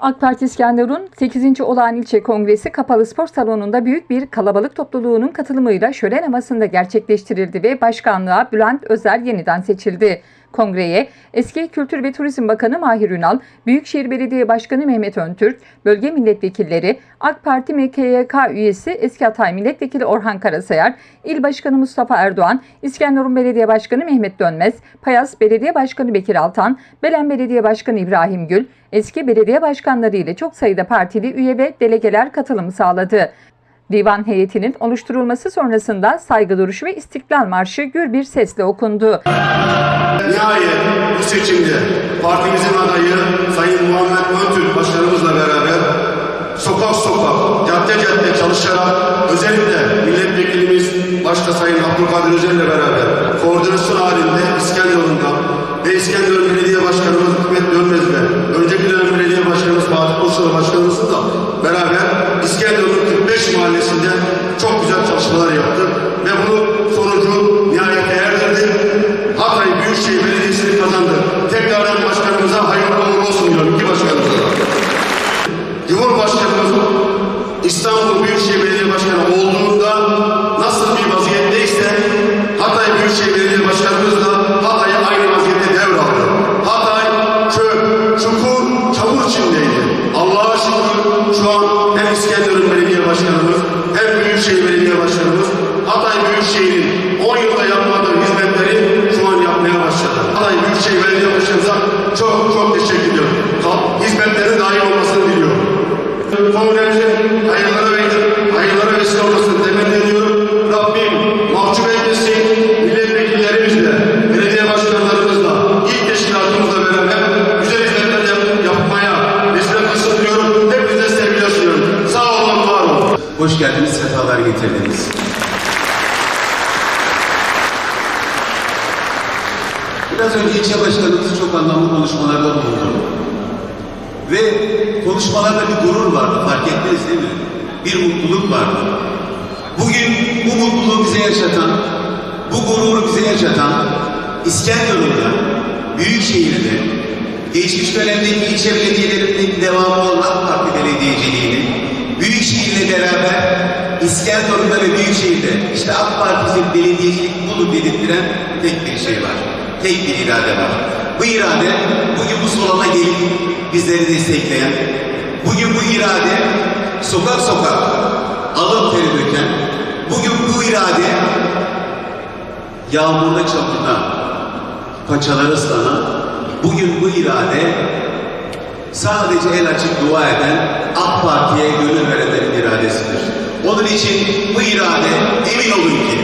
AK Parti İskenderun 8. Olağan İlçe Kongresi Kapalı Spor Salonu'nda büyük bir kalabalık topluluğunun katılımıyla şölen havasında gerçekleştirildi ve başkanlığa Bülent Özer yeniden seçildi. Kongreye eski Kültür ve Turizm Bakanı Mahir Ünal, Büyükşehir Belediye Başkanı Mehmet Öntürk, bölge milletvekilleri, AK Parti MKYK üyesi eski Hatay Milletvekili Orhan Karasayar, İl Başkanı Mustafa Erdoğan, İskenderun Belediye Başkanı Mehmet Dönmez, Payas Belediye Başkanı Bekir Altan, Belen Belediye Başkanı İbrahim Gül, eski belediye başkanları ile çok sayıda partili üye ve delegeler katılım sağladı. Divan heyetinin oluşturulması sonrasında saygı duruşu ve istiklal marşı gür bir sesle okundu. Nihayet bu seçimde partimizin adayı Sayın Muhammed Öntürk başkanımızla beraber sokak sokak, cadde cadde çalışarak özellikle milletvekilimiz başta Sayın Abdülkadir Özel'le beraber koordinasyon halinde İskenderun'da ve İskenderun Belediye Başkanımız Hikmet Dönmez'le önceki dönem belediye başkanımız Fatih Koçalı başkanımızla beraber İskenderun'un 45 mahallesinde çok güzel çalışmalar yaptı Büyükşehir Belediye Başkanımıza çok çok teşekkür ediyorum. Ha- Hizmetlerin daim olmasını diliyorum. Kongremizin Biraz önce ilçe başkanımız çok anlamlı konuşmalarda bulundu. Ve konuşmalarda bir gurur vardı, fark ettiniz değil mi? Bir mutluluk vardı. Bugün bu mutluluğu bize yaşatan, bu gururu bize yaşatan İskenderun'da, Büyükşehir'de, geçmiş dönemdeki ilçe belediyelerindeki devamı olan Parti belediyeciliğini, Büyükşehir'le beraber İskenderun'da ve Büyükşehir'de işte AK Parti'nin belediyecilik budur dedirttiren tek bir şey var. Tek bir irade var. Bu irade bugün bu salona gelip bizleri destekleyen, bugün bu irade sokak sokak alın teri döken, bugün bu irade yağmurda çamurda paçaları ıslanan, bugün bu irade sadece el açıp dua eden AK Parti'ye gönül verenlerin iradesidir. Onun için bu irade emin olun ki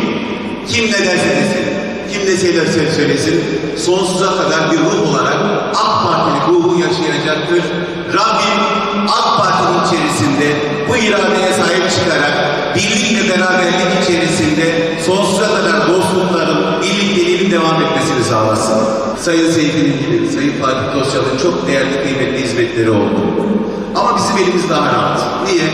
kim ne derse desin, kim ne söylerse söylesin sonsuza kadar bir ruh olarak AK Parti'nin ruhu yaşayacaktır. Rabbim AK Parti'nin içerisinde bu iradeye sahip çıkarak birlik ve beraberlik içerisinde sonsuza kadar dostlukların, birlikteliğinin devam etmesini sağlasın. Sayın Seyfi'nin gibi, Sayın Fatih Tosyalı'nın çok değerli, kıymetli hizmetleri oldu. Ama bizim elimiz daha rahat. Niye?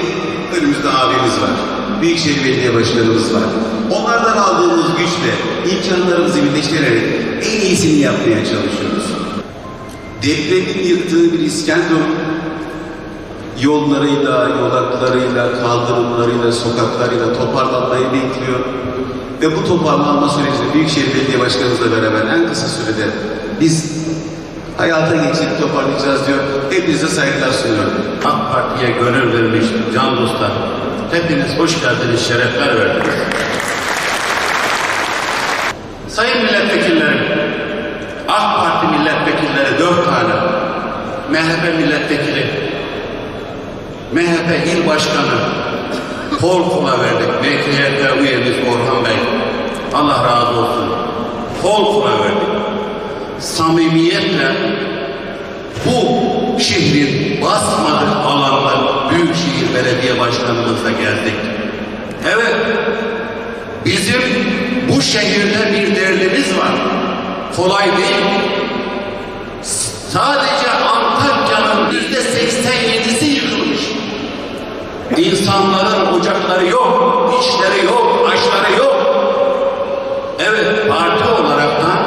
Önümüzde abimiz var. Büyükşehir Belediye Başkanımız var. Onlardan aldığımız güçle imkanlarımızı birleştirerek en iyisini yapmaya çalışıyoruz. Depremin yıktığı bir İskenderun yollarıyla, yolaklarıyla, kaldırımlarıyla, sokaklarıyla toparlanmayı bekliyor. Ve bu toparlanma sürecinde Büyükşehir Belediye Başkanımızla beraber en kısa sürede biz hayata geçirip toparlayacağız diyor. Hepinize saygılar sunuyorum. AK Parti'ye gönül vermiş can dostlar. Hepiniz hoş geldiniz, şerefler verdiniz. Sayın milletvekillerim, AK Parti milletvekilleri dört tane, MHP milletvekili, MHP il başkanı, kol kola verdik. MKYK üyemiz Orhan Bey. Allah razı olsun. Kol kola verdik. Samimiyetle bu şehrin basmadık alanlar Büyükşehir Belediye Başkanımızla geldik. Evet, bizim bu şehirde bir derdimiz var. Kolay değil. Sadece Antakya'nın yüzde 87'si yıkılmış. İnsanların ocakları yok, işleri yok, aşları yok. Evet, parti olaraktan,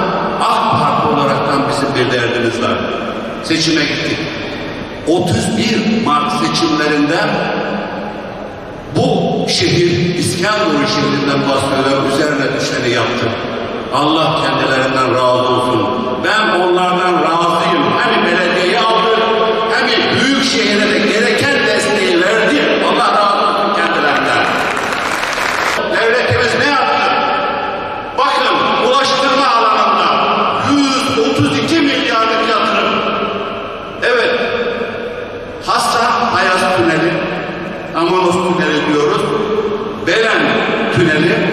AK Parti olaraktan bizim bir derdimiz var. Seçime gittik. 31 Mart seçimlerinde bu şehir İskenderun şehrinden bahsediyorlar. Üzerine düşeni yaptı. Allah kendilerinden razı olsun. Entendeu?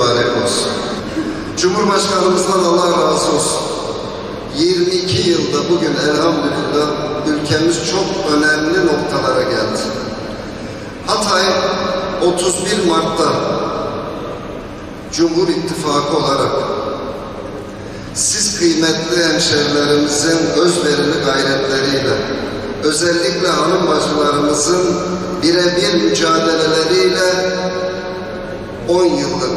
Mübarek olsun. Cumhurbaşkanımızdan Allah razı olsun. 22 yılda bugün elhamdülillah ülkemiz çok önemli noktalara geldi. Hatay 31 Mart'ta Cumhur İttifakı olarak siz kıymetli hemşerilerimizin özverili gayretleriyle, özellikle hanım bacılarımızın birebir mücadeleleriyle 10 yıllık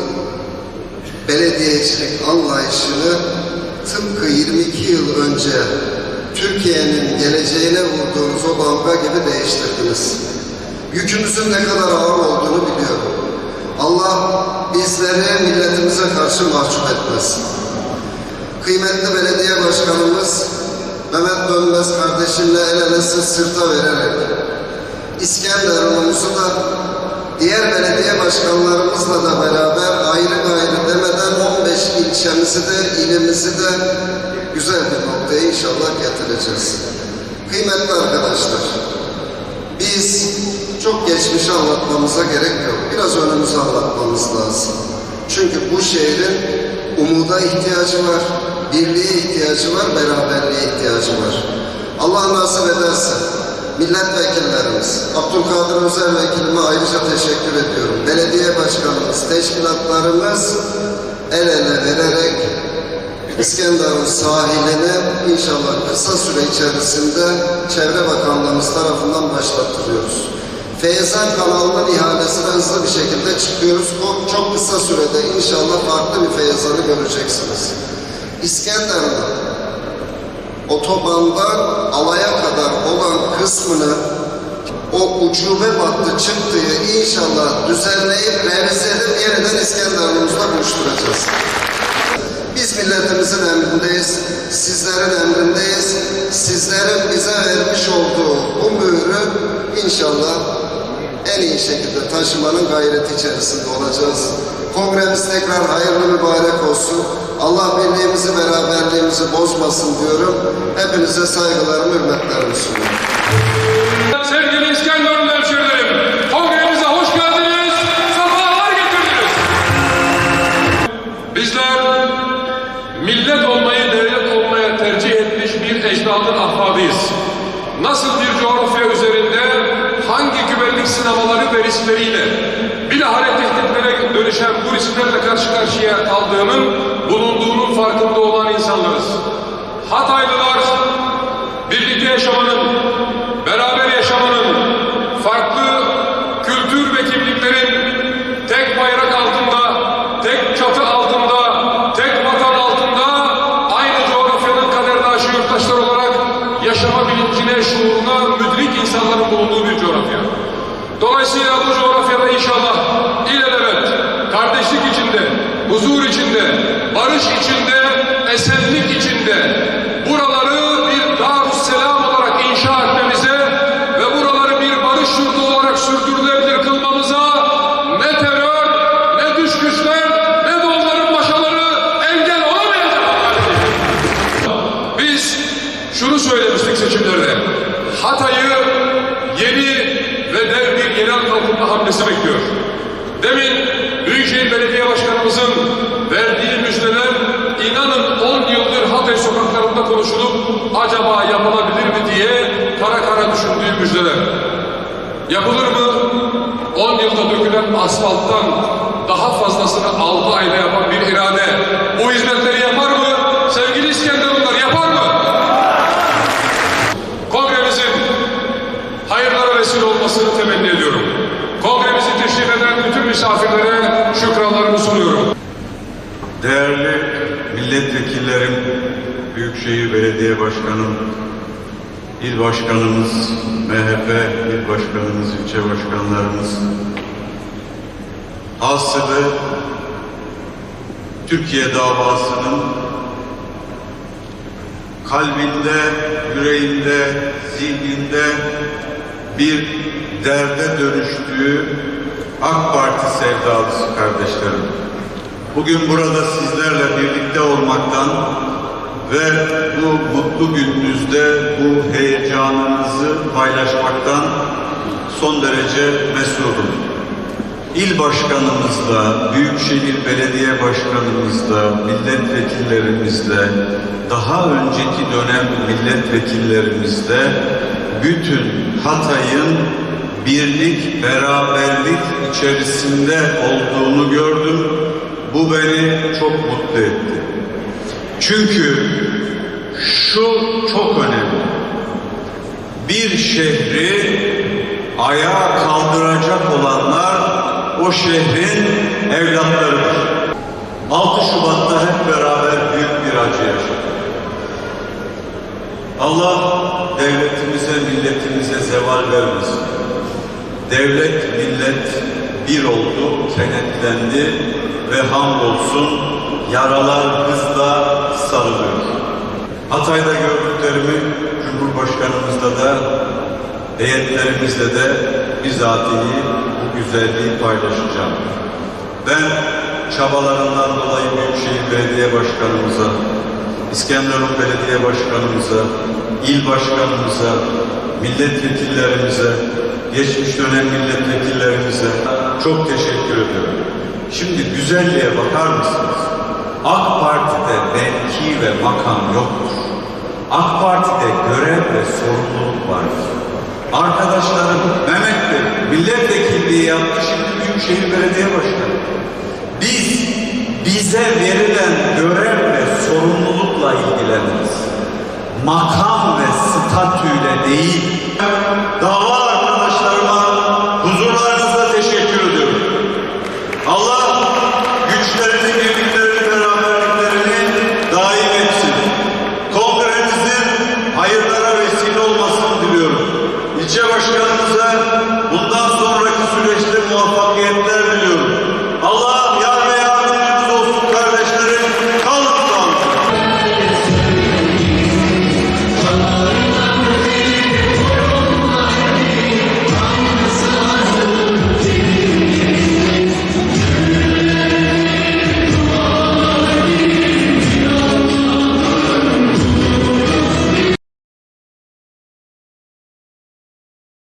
belediyecilik anlayışını tıpkı 22 yıl önce Türkiye'nin geleceğine vurduğunuz o damga gibi değiştirdiniz. Yükümüzün ne kadar ağır olduğunu biliyorum. Allah bizleri milletimize karşı mahcup etmesin. Kıymetli belediye başkanımız Mehmet Dönmez kardeşimle el ele sırt sırta vererek İskenderun'umuzu da diğer belediye başkanlarımızla da beraber ayrı gayrı demeden 15 ilçemizi de ilimizi de güzel bir noktaya inşallah getireceğiz. Kıymetli arkadaşlar, biz çok geçmişi anlatmamıza gerek yok. Biraz önümüzü anlatmamız lazım. Çünkü bu şehrin umuda ihtiyacı var, birliğe ihtiyacı var, beraberliğe ihtiyacı var. Allah nasip ederse milletvekillerimiz, Abdülkadir Özel Vekilime ayrıca teşekkür ediyorum. Belediye başkanımız, teşkilatlarımız el ele vererek İskenderun sahilini inşallah kısa süre içerisinde Çevre Bakanlığımız tarafından başlattırıyoruz. Feyzan kanalının ihalesine hızlı bir şekilde çıkıyoruz. Çok kısa sürede inşallah farklı bir feyzanı göreceksiniz. İskenderun otobandan alaya kadar olan kısmını o ucube battı çıktığı inşallah düzenleyip revize edip yeniden İskenderun'umuzda buluşturacağız. Biz milletimizin emrindeyiz, sizlerin emrindeyiz. Sizlerin bize vermiş olduğu bu mührü inşallah en iyi şekilde taşımanın gayreti içerisinde olacağız. Kongremiz tekrar hayırlı mübarek olsun. Allah birliğimizi, beraberliğimizi bozmasın diyorum. Hepinize saygılarımı, hürmetlerimi sunuyorum. Sevgili İskenderun hemşehrilerim, kongremize hoş geldiniz, sefalar getirdiniz. Bizler millet olmayı devlet olmaya tercih etmiş bir ecdadın ahbabıyız. Nasıl bir coğrafya üzerinde güvenlik sınavları ve riskleriyle bilahare tehditlere dönüşen bu risklerle karşı karşıya kaldığının bulunduğunun farkında olan insanlarız. Hataylılar birlikte yaşamanın, beraber yaşamanın, farklı kültür ve kimliklerin tek bayrak altında, tek çatı altında, tek vatan altında aynı coğrafyanın kaderdaşı yurttaşlar olarak yaşama bilincine, şuuruna müdrik insanların bulunduğu bir coğrafya. Dolayısıyla bu coğrafyada inşallah ilelebet, kardeşlik içinde, huzur içinde, barış içinde, esenlik içinde müjdeler. Yapılır mı? 10 yılda dökülen asfalttan daha fazlasını 6 ayda yapan bir irade bu hizmetleri yapar mı? Sevgili İskenderunlar yapar mı? Kongremizin hayırlara vesile olmasını temenni ediyorum. Kongremizi teşrif eden bütün misafirlere şükranlarımı sunuyorum. Değerli milletvekillerim, Büyükşehir Belediye Başkanım, İl Başkanımız, MHP İl Başkanımız, ilçe başkanlarımız, hasılı Türkiye davasının kalbinde, yüreğinde, zihninde bir derde dönüştüğü AK Parti sevdalısı kardeşlerim. Bugün burada sizlerle birlikte olmaktan ve bu mutlu gününüzde bu heyecanınızı paylaşmaktan son derece mesudum. İl başkanımızla, Büyükşehir Belediye Başkanımızla, milletvekillerimizle, daha önceki dönem milletvekillerimizle bütün Hatay'ın birlik, beraberlik içerisinde olduğunu gördüm. Bu beni çok mutlu etti. Çünkü şu çok önemli. Bir şehri ayağa kaldıracak olanlar o şehrin evlatlarıdır. 6 Şubat'ta hep beraber büyük bir acı yaşadık. Allah devletimize, milletimize zeval vermesin. Devlet, millet bir oldu, kenetlendi ve hamdolsun yaralar hızla sarılıyor. Hatay'da gördüklerimi Cumhurbaşkanımızla da heyetlerimizle de bizatihi bu güzelliği paylaşacağım. Ben çabalarından dolayı Büyükşehir Belediye Başkanımıza, İskenderun Belediye Başkanımıza, il başkanımıza, milletvekillerimize, geçmiş dönem milletvekillerimize çok teşekkür ediyorum. Şimdi güzelliğe bakar mısınız? AK Parti'de mevki ve makam yoktur. AK Parti'de görev ve sorumluluk vardır. Arkadaşlarım Mehmet Bey milletvekilliği yaptı şimdi Büyükşehir Belediye Başkanı. Biz bize verilen görev